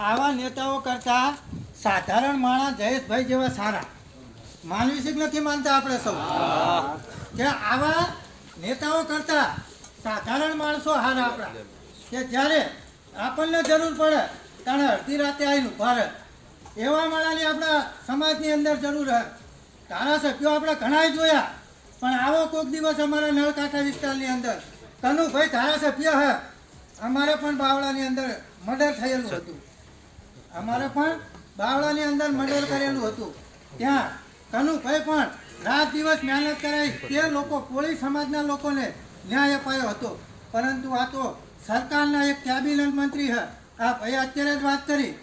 આવા નેતાઓ કરતા સાધારણ માણસ જયેશભાઈ જેવા સારા. માનવી છે નથી માનતા આપણે સૌ. કે આવા નેતાઓ કરતા સાધારણ માણસો હારા આપણા. કે જ્યારે આપણને જરૂર પડે ત્યારે અડધી રાતે આવેલું ભારત એવા માળાની આપણા સમાજની અંદર જરૂર હે ધારાસભ્યો આપણે ઘણા જોયા, પણ આવો કોઈક દિવસ અમારા નળકાંઠા વિસ્તારની અંદર. કનુભાઈ ધારાસભ્ય હે. અમારે પણ બાવળાની અંદર મર્ડર થયેલું હતું. અમારે પણ બાવળાની અંદર મર્ડર કરેલું હતું. ત્યાં કનુભાઈ પણ રાત દિવસ મહેનત કરાઈ તે લોકો કોળી સમાજના લોકોને ન્યાય અપાયો હતો. પરંતુ આ તો સરકારના એક કેબિનેટ મંત્રી હા. આ ભાઈ અત્યારે જ વાત કરી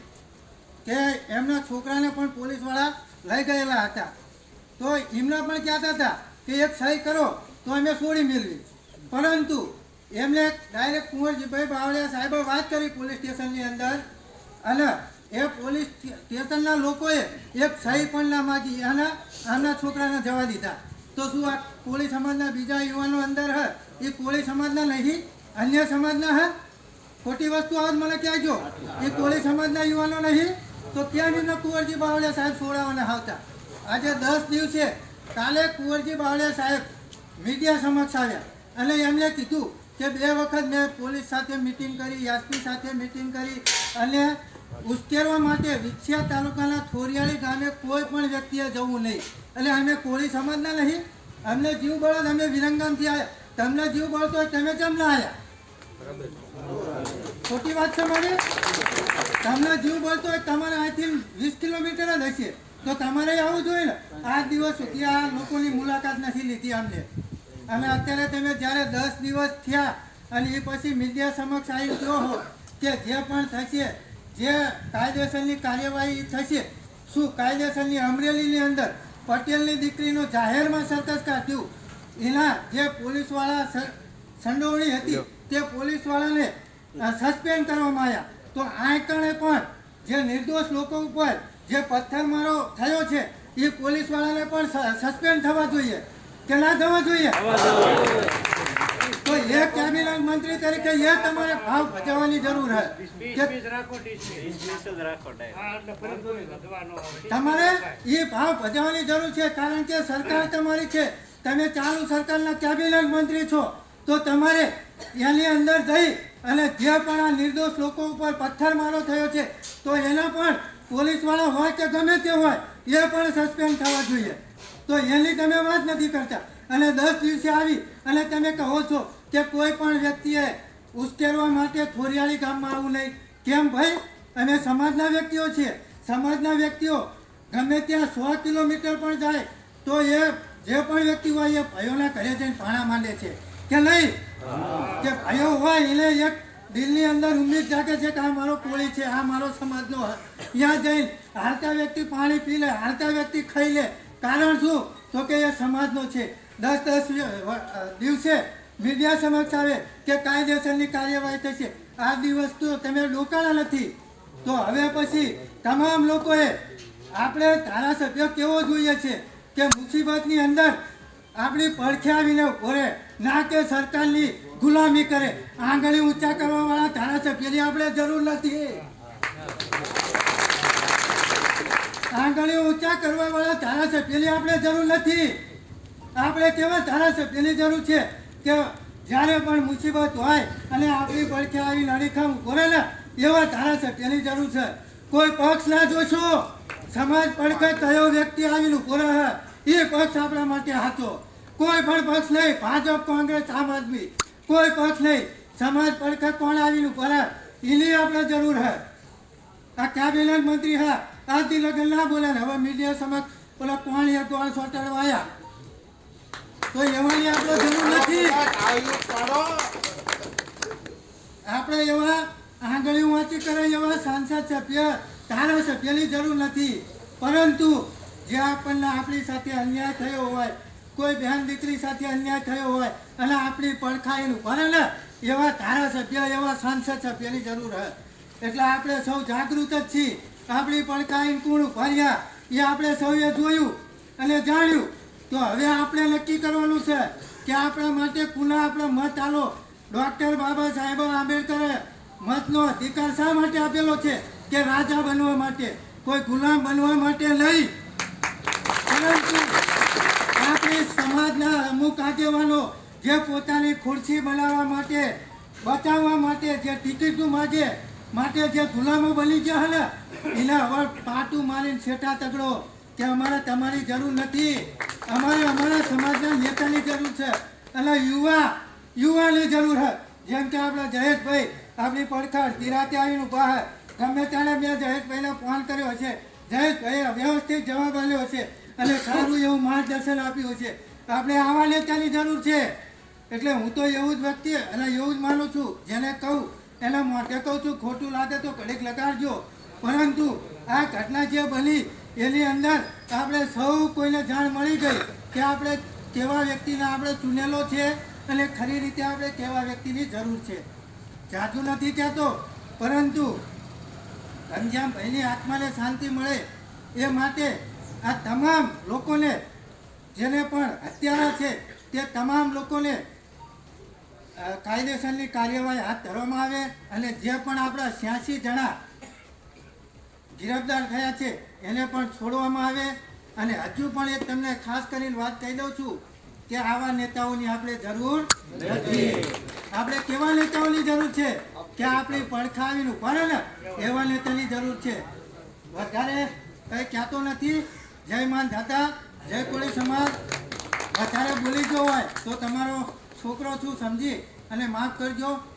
કે એમના છોકરાને પણ પોલીસવાળા લઈ ગયેલા હતા. તો એમને પણ કહેતા હતા કે એક સહી કરો તો અમે છોડી મેળવી. પરંતુ એમને ડાયરેક્ટ કુંવરજીભાઈ બાવળિયા સાહેબે વાત કરી પોલીસ સ્ટેશનની અંદર અને એ પોલીસ સ્ટેશનના લોકોએ એક સહી પણ ના માગી. આના આના છોકરાને જવા દીધા. તો શું આ કોળી સમાજના બીજા યુવાનો અંદર હે? એ કોળી સમાજના નહીં, અન્ય સમાજના હે? ખોટી વસ્તુ આવ મને કહેજો એ કોળી સમાજના યુવાનો નહીં, તો ક્યાં જઈને કુંવરજી બાવળિયા સાહેબ છોડાવવાના આવતા. આજે દસ દિવસે કાલે કુંવરજી બાવળિયા સાહેબ મીડિયા સમક્ષ આવ્યા. અને એમણે કીધું કે બે વખત મેં પોલીસ સાથે મિટિંગ કરી એસપી સાથે મિટિંગ કરી, અને ઉશ્કેરવા માટે વિછિયા તાલુકાના થોરિયાળી ગામે કોઈ પણ વ્યક્તિએ જવું નહીં. એટલે અમે કોળી સમાજના નહીં. અમને જીવ બળો અમે વિરંગામથી આવ્યા તમને જીવ બળતો હોય તમે કેમ ના આવ્યા ખોટી વાત છે મારી? તમને જીવ બળતો હોય તમારે અહીંથી વીસ કિલોમીટર જ હશે. તો તમારે આવવું જોઈએ ને. આ દિવસ સુધી આ લોકોની મુલાકાત નથી લીધી અમને. અને અત્યારે તમે જ્યારે દસ દિવસ થયા અને એ પછી મીડિયા સમક્ષ આવી ગયો હો કે જે પણ થશે જે કાયદેસરની કાર્યવાહી થશે, શું કાયદેસરની અમરેલીની અંદર પટેલની દીકરીનું જાહેરમાં સરકસ કાઢ્યું? એના જે પોલીસવાળા સંડોવણી હતી, તે પોલીસવાળાને સસ્પેન્ડ કરવામાં આવ્યા. તો આ કારણે પણ જે નિર્દોષ લોકો ઉપર જે પથ્થરમારો થયો છે, એ પોલીસવાળાને પણ સસ્પેન્ડ થવા જોઈએ. કે ના થવા જોઈએ? એ કેબિનેટ મંત્રી તરીકે એ તમારે ભાવ ભજવવાની જરૂર છે. તમારે એ ભાવ ભજવવાની જરૂર છે કારણ કે સરકાર તમારી છે. તમે ચાલુ સરકારના કેબિનેટ મંત્રી છો. તો તમારે એની અંદર જઈ અને જે પણ આ નિર્દોષ લોકો ઉપર પથ્થરમારો થયો છે તો એના પણ પોલીસવાળા હોય કે ગમે તે હોય એ પણ સસ્પેન્ડ થવા જોઈએ. તો એની તમે વાત નથી કરતા. અને દસ દિવસે આવી અને તમે કહો છો કે કોઈ પણ વ્યક્તિએ ઉશ્કેરવા માટે થોરિયાળી ગામમાં આવવું નહીં. કેમ ભાઈ? અમે સમાજના વ્યક્તિઓ છીએ. સમાજના વ્યક્તિઓ ગમે ત્યાં સો કિલોમીટર પણ જાય, તો એ જે પણ વ્યક્તિ હોય એ ભાઈઓના ઘરે જઈને ભાણા માંડે છે. કે નહીં? કે ભાઈઓ હોય એને એક દિલની અંદર ઉમ્મીદ જાગે છે કે આ મારો કોળી છે, આ મારો સમાજનો ત્યાં જઈને હાલતા વ્યક્તિ પાણી પી લે, હાલતા વ્યક્તિ ખાઈ લે. કારણ શું? તો કે એ સમાજનો છે. દસ દસ દિવસે મીડિયા સમક્ષ આવે કે કાયદેસરની કાર્યવાહી થશે. આ દિવસ તો તમે રોકાણા નથી. તો હવે પછી તમામ લોકોએ આપણે ધારાસભ્ય કેવો જોઈએ છે કે મુસીબતની અંદર આપણી પડખે આવીને ઊભો ના કે સરકારની ગુલામી કરે. આંગળી ઊંચા કરવાવાળા ધારાસભ્યની આપણે જરૂર નથી. આંગળી ઊંચા કરવાવાળા ધારાસભ્યની આપણે જરૂર નથી. આપણે કેવા ધારાસભ્યની જરૂર છે? કે જ્યારે પણ મુસીબત હોય અને આપણી પડખે આવી નડીખમ કરે ને, એવા ધારાસભ્યની જરૂર છે. કોઈ પક્ષ ના જોશો. સમાજ પડખે કયો વ્યક્તિ આવીને પૂરે હે, એ પક્ષ આપણા માટે હાચો. કોઈ પણ પક્ષ નહીં, ભાજપ, કોંગ્રેસ, આમ આદમી. કોઈ પક્ષ નહીં, સમાજ પડખે કોણ આવીને ઊભો એની આપણે જરૂર હે. આ કેબિનેટ મંત્રી હા, આજથી લગન ના બોલે હવે મીડિયા સમક્ષ પેલા કોણ એક ગોળ સોટાડવા આવ્યા તો આપણે જરૂર નથી. એવા આંગળી વાંચી કરે એવા સાંસદ સભ્ય ધારાસભ્યની જરૂર નથી. પરંતુ જે આપણને આપણી સાથે અન્યાય થયો હોય, કોઈ બહેન દીકરી સાથે અન્યાય થયો હોય, અને આપણી પડખાઈનું ભરે ને એવા ધારાસભ્ય એવા સાંસદ સભ્યની જરૂર હોય. એટલે આપણે સૌ જાગૃત જ છીએ. આપણી પડખાઈને કોણ ભર્યા, એ આપણે સૌએ જોયું અને જાણ્યું. તો હવે આપણે નક્કી કરવાનું છે કે આપણા માટે પુનઃ આપણો મત આલો. ડૉક્ટર બાબા સાહેબ આંબેડકરે મતનો અધિકાર શા માટે આપેલો છે? કે રાજા બનવા માટે, કોઈ ગુલામ બનવા માટે નહીં. પરંતુ આપણે સમાજના અમુક આગેવાનો જે પોતાની ખુરશી બનાવવા માટે, બચાવવા માટે જે ટિકિટનું માગે માટે જે ગુલામો બની ગયા ને, એને હવે પાટું મારીને છેટા તગડો કે અમારે તમારી જરૂર નથી. અમારે અમારા સમાજના નેતાની જરૂર છે. અને યુવા, યુવાની જરૂર છે. જેમ કે આપણા જયેશભાઈ, આપણી પડખડ નિરાતે આવીને છે. ગમે ત્યારે મેં જયેશભાઈને ફોન કર્યો છે જયેશભાઈએ વ્યવસ્થિત જવાબ આપ્યો છે અને સારું એવું માર્ગદર્શન આપ્યું છે આપણે આવા નેતાની જરૂર છે. એટલે હું તો એવું જ વ્યક્તિ અને એવું જ માનું છું. જેને કહું, એના માટે કહું છું, ખોટું લાગે તો ઘડીક લગાડજો. પરંતુ આ ઘટના જે બની એની અંદર આપણે સૌ કોઈને જાણ મળી ગઈ કે આપણે કેવા વ્યક્તિને આપણે ચૂનેલો છે અને ખરી રીતે આપણે કેવા વ્યક્તિની જરૂર છે. જાદુ નથી કહેતો, પરંતુ ભાઈની આત્માને શાંતિ મળે એ માટે આ તમામ લોકોને, જેને પણ હત્યારા છે, તે તમામ લોકોને કાયદેસરની કાર્યવાહી હાથ ધરવામાં આવે અને જે પણ આપણા છ્યાસી જણા ગિરફદાર થયા છે એને પણ છોડવામાં આવે અને હજુ પણ એક તમને ખાસ કરીને વાત કહી દઉં છું કે આવા નેતાઓની આપણે જરૂર નથી. આપણે કેવા નેતાઓની જરૂર છે? કે આપણી પડખા આવીને ઊભા ને, એવા નેતાની જરૂર છે. વધારે કંઈ કહેતો નથી. જય માન દાતા જય કોળી સમાજ. વધારે બોલી ગયો હોય તો તમારો છોકરો છું, સમજી? અને માફ કરજો.